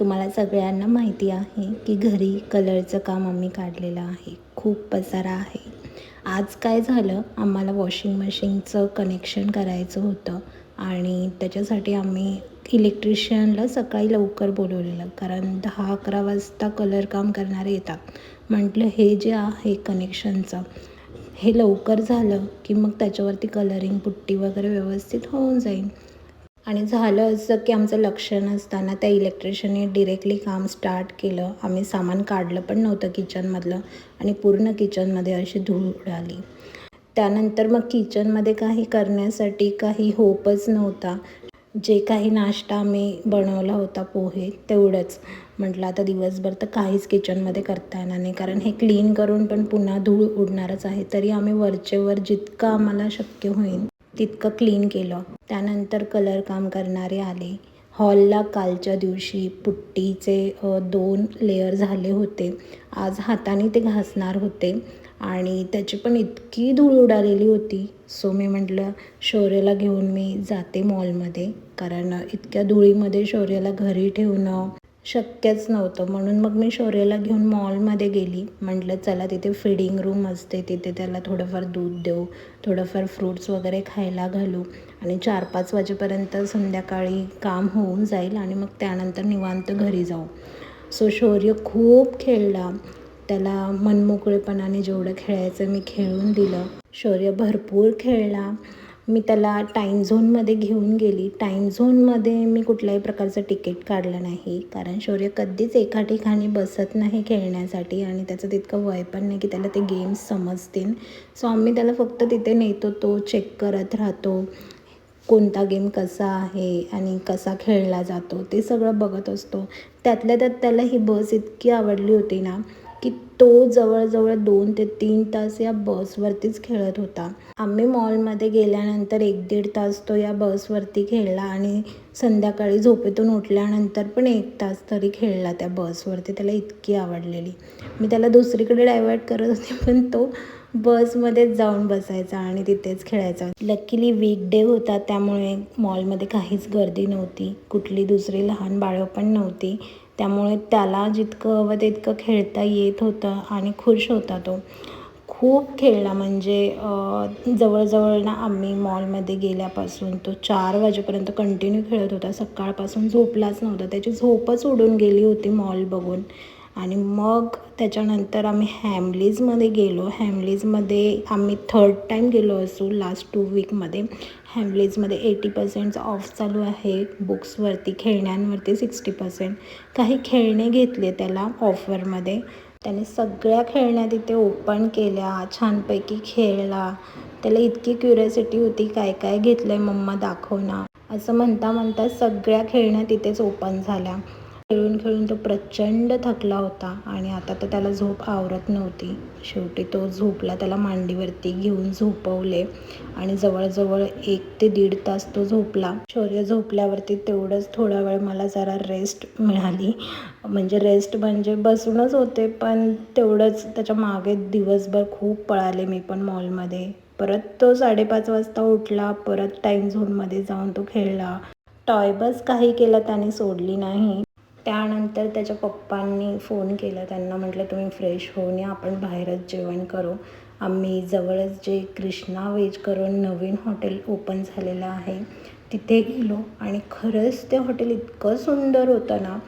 तुम्हाला सगळ्यांना माहिती आहे की घरी कलरचं काम आम्ही काढलेलं आहे. खूप पसारा आहे. आज काय झालं? आम्हाला वॉशिंग मशीनचं कनेक्शन करायचं होतं आणि त्याच्यासाठी आम्ही इलेक्ट्रिशियनला सकाळी लवकर बोलवलेलं. कारण दहा अकरा वाजता कलर काम करणारे येतात. म्हटलं हे जे आहे कनेक्शनचं हे लवकर झालं की मग त्याच्यावरती कलरिंग पुट्टी वगैरे व्यवस्थित होऊन जाईल. आणि झालं असं की आमचं लक्ष नसताना त्या इलेक्ट्रिशियनने डिरेक्टली काम स्टार्ट केलं. आम्ही सामान काढलं पण नव्हतं किचनमधलं आणि पूर्ण किचनमध्ये अशी धूळ उडाली त्यानंतर मग किचनमध्ये काही करण्यासाठी काही होपच नव्हता. जे काही नाश्ता आम्ही बनवला होता पोहे तेवढंच. म्हटलं आता दिवसभर तर काहीच किचनमध्ये करता येणार नाही. कारण हे क्लीन करून पण पुन्हा धूळ उडणारच आहे. तरी आम्ही वरचेवर जितकं आम्हाला शक्य होईल. तितकं क्लीन केलं. त्यानंतर कलर काम करणारे आले. हॉलला कालच्या दिवशी पुट्टीचे दोन लेअर झाले होते. आज हाताने ते घासणार होते आणि त्याची पण इतकी धूळ उडालेली होती. सो मी म्हटलं शौर्याला घेऊन मी जाते मॉलमध्ये कारण इतक्या धुळीमध्ये शौर्यला घरी ठेवणं शक्यच नव्हतं. म्हणून मग मी शौर्याला घेऊन मॉलमध्ये गेली. म्हटलं चला तिथे फिडिंग रूम असते. तिथे त्याला थोडंफार दूध देऊ. थोडंफार फ्रूट्स वगैरे खायला घालू. आणि चार पाच वाजेपर्यंत संध्याकाळी काम होऊन जाईल आणि मग त्यानंतर निवांत घरी जाऊ. सो शौर्य खूप खेळला. त्याला मनमोकळेपणाने जेवढं खेळायचं मी खेळून दिलं. शौर्य भरपूर खेळला. मी त्याला टाईम झोनमध्ये घेऊन गेली. टाईम झोनमध्ये मी कुठल्याही प्रकारचं तिकीट काढलं नाही. कारण शौर्य कधीच एका ठिकाणी बसत नाही खेळण्यासाठी आणि त्याचं तितकं वय पण नाही की त्याला ते गेम्स समजतील. सो आम्ही त्याला फक्त तिथे नेतो तो चेक करत राहतो. कोणता गेम कसा आहे आणि कसा खेळला जातो ते सगळं बघत असतो. त्यातल्या त्यात त्याला ही बस इतकी आवडली होती ना की तो जवळजवळ दोन ते तीन तास या बसवरतीच खेळत होता. आम्ही मॉलमध्ये गेल्यानंतर एक दीड तास तो या बसवरती खेळला आणि संध्याकाळी झोपेतून उठल्यानंतर पण एक तास तरी खेळला त्या बसवरती. त्याला इतकी आवडलेली. मी त्याला दुसरीकडे डायवर्ट करत होते पण तो बसमध्येच जाऊन बसायचा आणि तिथेच खेळायचा. लकीली वीकडे होता त्यामुळे मॉलमध्ये काहीच गर्दी नव्हती. कुठली दुसरी लहान बाळं पण नव्हती. त्यामुळे त्याला जितकं हवं तितकं खेळता येत होतं आणि खुश होता तो. खूप खेळला म्हणजे जवळजवळ ना आम्ही मॉलमध्ये गेल्यापासून तो चार वाजेपर्यंत कंटिन्यू खेळत होता. सकाळपासून झोपलाच नव्हता. त्याची झोपच उडून गेली होती मॉल बघून. आणि मग त्याच्यानंतर आम्ही हॅमलीजमध्ये गेलो. हॅमलीजमध्ये आम्ही थर्ड टाईम गेलो असू लास्ट टू वीकमध्ये हॅमलीजमध्ये एटी पर्सेंट ऑफ चालू आहे. बुक्सवरती खेळण्यांवरती सिक्स्टी पर्सेंट काही खेळणे घेतले त्याला ऑफरमध्ये त्याने सगळ्या खेळण्या तिथे ओपन केल्या छानपैकी खेळला. त्याला इतकी क्युरियोसिटी होती काय काय घेतलं आहे मम्मा दाखव ना. असं म्हणता म्हणता सगळ्या खेळण्या तिथेच ओपन झाल्या. खेळून खेळून तो प्रचंड थकला होता आणि आता तर त्याला झोप आवरत नव्हती. शेवटी तो झोपला त्याला मांडीवरती घेऊन झोपवले आणि जवळजवळ एक ते दीड तास तो झोपला. शौर्य झोपल्यावरती तेवढंच थोडा वेळ मला जरा रेस्ट मिळाली. म्हणजे रेस्ट म्हणजे बसूनच होते पण तेवढंच त्याच्यामागे दिवसभर खूप पळाले मी पण मॉलमध्ये परत तो साडेपाच वाजता उठला परत टाईम झोनमध्ये जाऊन तो खेळला. टॉय बस काही केलं त्याने सोडली नाही. त्यानंतर त्याच्या पप्पांनी फोन केला. त्यांना म्हटलं तुम्ही फ्रेश होऊन या आपण बाहेरच जेवण करू. आम्ही जवळच जे कृष्णा वेज करून नवीन हॉटेल ओपन झालेलं आहे तिथे गेलो. आणि खरंच ते हॉटेल इतकं सुंदर होतं ना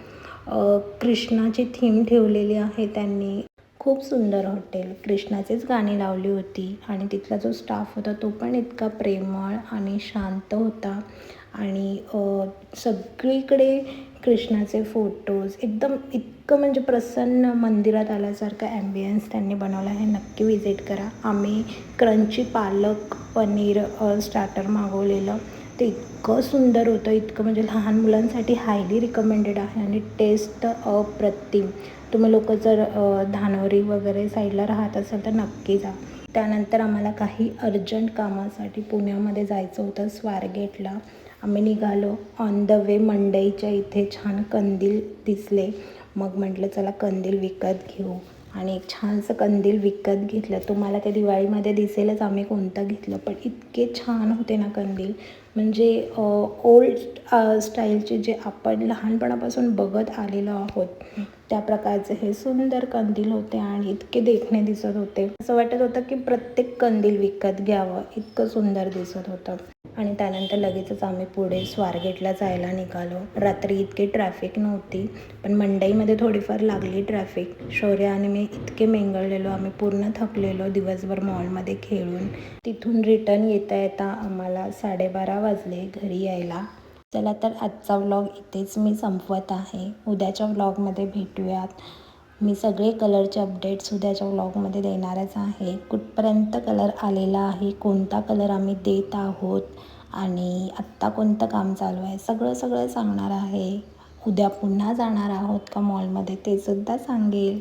कृष्णाची थीम ठेवलेली आहे त्यांनी. खूप सुंदर हॉटेल कृष्णाचीच गाणी लावली होती. आणि तिथला जो स्टाफ होता तो पण इतका प्रेमळ आणि शांत होता. आणि सगळीकडे कृष्णाचे फोटोज एकदम इतकं म्हणजे प्रसन्न मंदिरात आल्यासारखं ॲम्बियन्स त्यांनी बनवला आहे. नक्की विजिट करा. आम्ही क्रंची पालक पनीर स्टार्टर मागवलेलं. ते इतकं सुंदर होतं. इतकं म्हणजे लहान मुलांसाठी हायली रिकमेंडेड आहे आणि टेस्ट अप्रतिम. तुम्ही लोक जर धानोरी वगैरे साईडला राहत असाल तर नक्की जा. त्यानंतर आम्हाला काही अर्जंट कामासाठी पुण्यामध्ये जायचं होतं स्वारगेटला. आम्ही निघालो. ऑन द वे मंडईच्या इथे छान कंदील दिसले. मग म्हटलं चला कंदील विकत घेऊ. आणि एक छानसं कंदील विकत घेतलं. तुम्हाला त्या दिवाळीमध्ये दिसेलच आम्ही कोणतं घेतलं. पण इतके छान होते ना कंदील. म्हणजे ओल्ड स्टाईलचे जे आपण लहानपणापासून बघत आलेलो आहोत त्या प्रकारचे हे सुंदर कंदील होते आणि इतके देखणे दिसत होते. असं वाटत होतं की प्रत्येक कंदील विकत घ्यावं. इतकं सुंदर दिसत होतं. आणि त्यानंतर लगेचच आम्ही पुढे स्वारगेटला जायला निघालो. रात्री इतकी ट्रॅफिक नव्हती पण मंडईमध्ये थोडीफार लागली ट्रॅफिक शौर्य आणि मी इतके मेंगळलेलो आम्ही पूर्ण थकलेलो दिवसभर मॉलमध्ये खेळून. तिथून रिटर्न येता येता आम्हाला साडेबारा वाजले घरी यायला. चला तर आजचा व्लॉग इथेच मी संपवत आहे. उद्याच्या व्लॉगमध्ये भेटूयात. मी सगळे कलरचे अपडेट्स उद्याच्या व्लॉगमध्ये देणारच आहे. कुठपर्यंत कलर आलेला आहे कोणता कलर आम्ही देत आहोत आणि आत्ता कोणतं काम चालू आहे सगळं सगळं सांगणार आहे. उद्या पुन्हा जाणार आहोत का मॉलमध्ये ते सुद्धा सांगेल.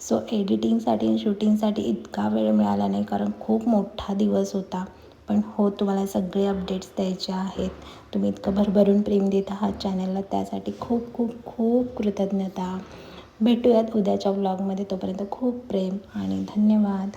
सो एडिटिंगसाठी आणि शूटिंगसाठी इतका वेळ मिळाला नाही कारण खूप मोठा दिवस होता. पण हो तुम्हाला सगळे अपडेट्स द्यायचे आहेत. तुम्ही इतकं भरभरून प्रेम देत आहात चॅनलला त्यासाठी खूप खूप खूप कृतज्ञता. भेटूयात उद्याच्या व्लॉगमध्ये तोपर्यंत खूप प्रेम आणि धन्यवाद.